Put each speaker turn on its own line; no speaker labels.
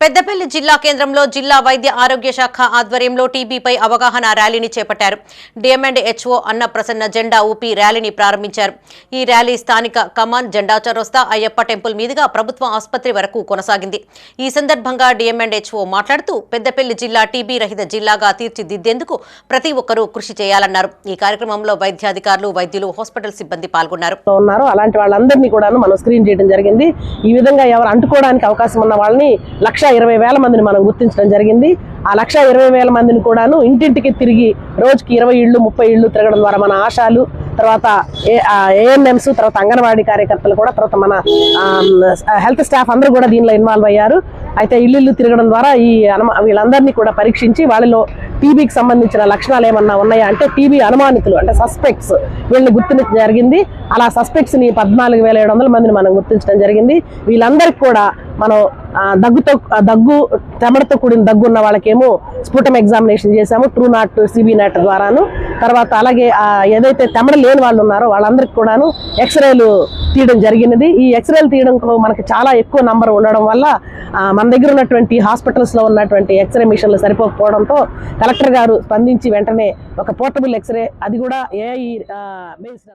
పెద్దపల్లి జిల్లా కేంద్రంలో జిల్లా వైద్య ఆరోగ్య శాఖ ఆధ్వర్యంలో టీబీపై అవగాహన ర్యాలీని చేపట్టారు. డిఎంఎండ్ హెచ్ఓ అన్న ప్రసన్న జెండా ఊపి ర్యాలీని ప్రారంభించారు. ఈ ర్యాలీ స్థానిక కమాన్ జెండా చరోస్తా అయ్యప్ప టెంపుల్ మీదుగా ప్రభుత్వ ఆసుపత్రి వరకు కొనసాగింది. ఈ సందర్భంగా డిఎంఎండ్ హెచ్ఓ మాట్లాడుతూ పెద్దపల్లి జిల్లా టీబీ రహిత జిల్లాగా తీర్చిదిద్దేందుకు ప్రతి ఒక్కరూ కృషి చేయాలన్నారు. ఈ కార్యక్రమంలో వైద్యాధికారులు వైద్యులు హాస్పిటల్ సిబ్బంది పాల్గొన్నారు.
ఉన్నారు. అలాంటి వాళ్ళందరినీ కూడా మనం స్క్రీన్ చేయడం జరిగింది. ఈ విధంగా ఎవరు అంటుకోవడానికి అవకాశం ఉన్న వాళ్ళని లక్ష ఇరవై వేల మందిని మనం గుర్తించడం జరిగింది. ఆ లక్ష ఇరవై వేల మందిని కూడాను ఇంటింటికి తిరిగి రోజుకి ఇరవై ఇళ్ళు ముప్పై ఇళ్ళు తిరగడం ద్వారా మన ఆశాలు తర్వాత ఏఎన్ఎంస్ తర్వాత అంగన్వాడీ కార్యకర్తలు కూడా తర్వాత మన హెల్త్ స్టాఫ్ అందరూ కూడా దీనిలో ఇన్వాల్వ్ అయ్యారు. అయితే ఇల్లు తిరగడం ద్వారా ఈ అనుమా వీళ్ళందరినీ కూడా పరీక్షించి వాళ్ళలో టీబీకి సంబంధించిన లక్షణాలు ఏమన్నా ఉన్నాయా అంటే టీబీ అనుమానితులు అంటే సస్పెక్ట్స్ వీళ్ళని గుర్తించడం జరిగింది. అలా సస్పెక్ట్స్ని పద్నాలుగు వేల ఏడు వందల మందిని మనం గుర్తించడం జరిగింది. వీళ్ళందరికీ కూడా మనం దగ్గుతో దగ్గు తెమడతో కూడిన దగ్గు ఉన్న వాళ్ళకేమో స్ఫుటం ఎగ్జామినేషన్ చేశాము ట్రూ నాట్ సిబి నాట్ ద్వారాను. తర్వాత అలాగే ఏదైతే తెమడ లేని వాళ్ళు ఉన్నారో వాళ్ళందరికీ కూడాను ఎక్స్రేలు తీయడం జరిగినది. ఈ ఎక్స్రేలు తీయడం మనకి చాలా ఎక్కువ నంబర్ ఉండడం వల్ల మన దగ్గర ఉన్నటువంటి హాస్పిటల్స్లో ఉన్నటువంటి ఎక్స్రే మిషన్లు సరిపోకపోవడంతో కలెక్టర్ గారు స్పందించి వెంటనే ఒక పోర్టబుల్ ఎక్స్రే అది కూడా ఏఐ బేస్డ్